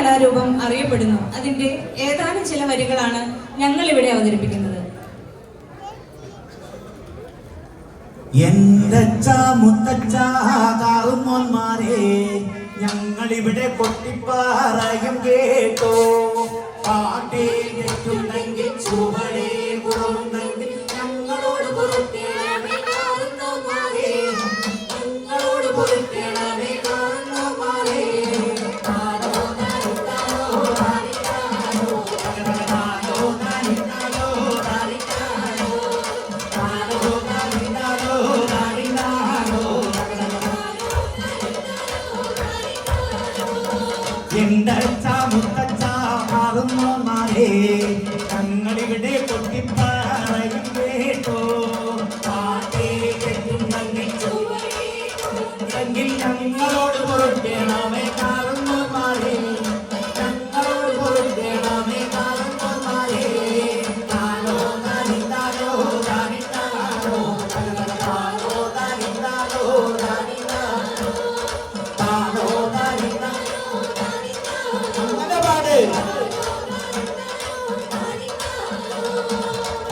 കലാരൂപം അറിയപ്പെടുന്നു. അതിന്റെ ഏതാനും ചില വരികളാണ് ഞങ്ങൾ ഇവിടെ അവതരിപ്പിക്കുന്നത് കാറുമോന്മാരെ ഞങ്ങളിവിടെ കൊട്ടിപ്പാറയും കേട്ടോ. പാട്ടേ ചുവടേ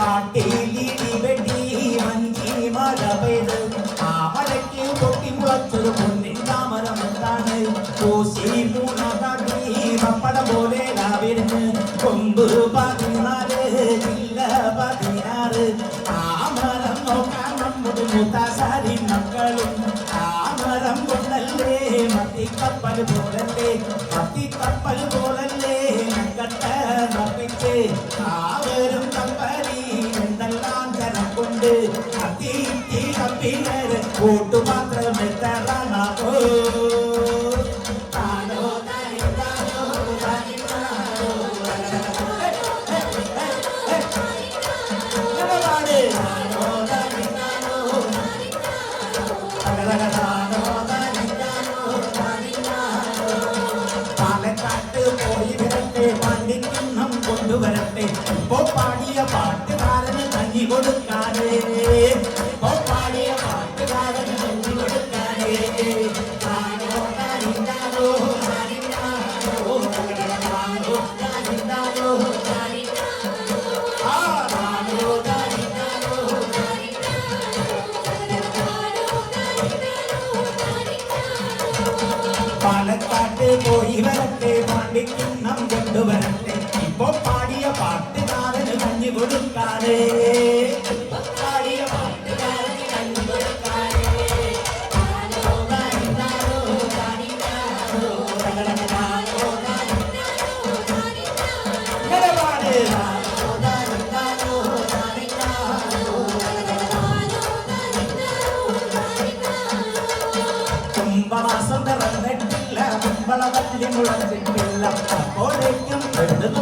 நாட்டில் வெடி வங்கி மழ பெய்து ஆமலைக்கு கொட்டி முழச்சொரு பொன்னின் தாமரம் தானே பூசி பூனாட்டி பப்பட போலே நாவிருந்து கொம்பு பதினாறு இல்ல பதினாறு ஆமரம் நோக்காமம் முத்தாசாரி மக்களும் ஆமரம் கொண்டல்லே மத்தி கப்பல் போலல்லே மத்தி கப்பல் போலல்லே. പാലക്കാട്ട് പോയി വരട്ടെ പാണ്ടിക്കണം കൊണ്ടുവരട്ടെ. ഇപ്പോ പാടിയ പാട്ടുകാരന് കഞ്ഞി കൊടുക്കാതെ. വല്ലി മുളച്ചിട്ടില്ല അപ്പോഴേക്കും എഴുതു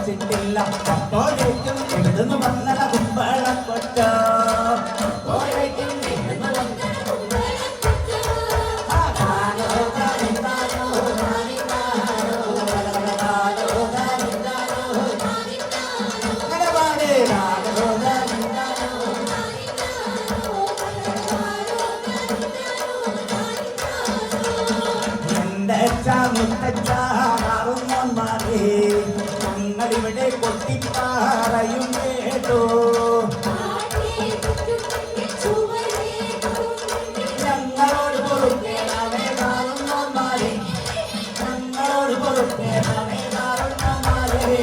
പള്ളി മുളച്ചിട്ടില്ല അപ്പോഴേക്കും എഴുതുന്നു വന്നല കുമ്പളക്കൊറ്റ അപ്പോഴേക്കും എഴുതുന്നു വന്നല കൊട്ടിപ്പാറയും കേട്ടോ ഞങ്ങളോട് പൊറുക്കേണമേ കാറുന്നമാരേ ഞങ്ങളോട് പൊറുക്കേണമേ കാറുന്നമാരേ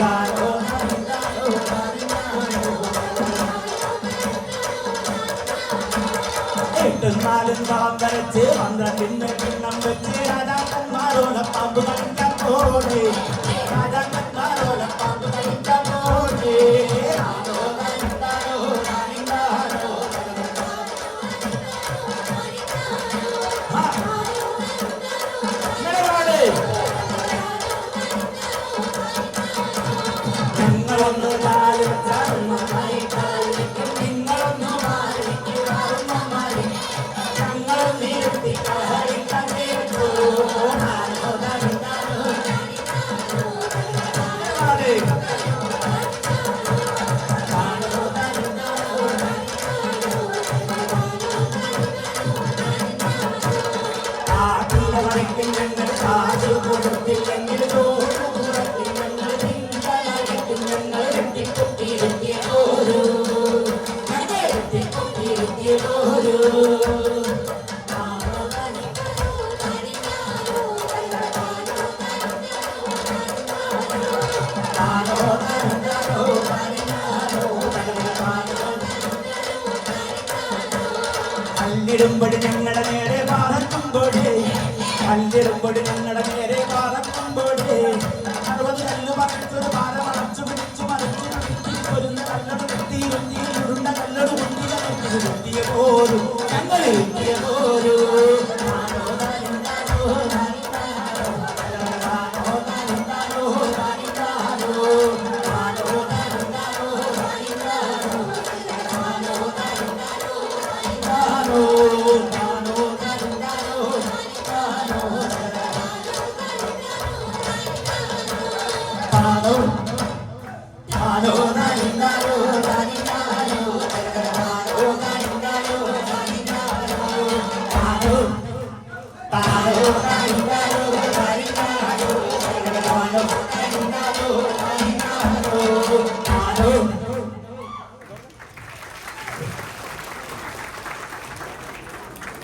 താനോ എട്ടും നാലും കളം വരച്ച് പന്ത്രണ്ടിന് പിണ്ണം വെച്ച് രാജാക്കന്മാരോല പാമ്പ് കളിക്കാൻ പോകേ രാജാക്കന്മാരോല കല്ലിടുമ്പോൾ ഞങ്ങളുടെ നേരെ പാറക്കുമ്പോഴേ കല്ലിടുമ്പോൾ ഞങ്ങളുടെ നേരെ പാറക്കുമ്പോഴേ അറുപത് കല്ല് പറിച്ചൊരു പാറ മറച്ചു പിടിച്ചു മറിച്ചു ഒരു കല്ലട് കുത്തിയിരുത്തി ഉരുണ്ട കല്ലട് കുത്തിയ പോരും ഞങ്ങൾ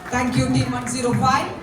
Thank you, Team 105.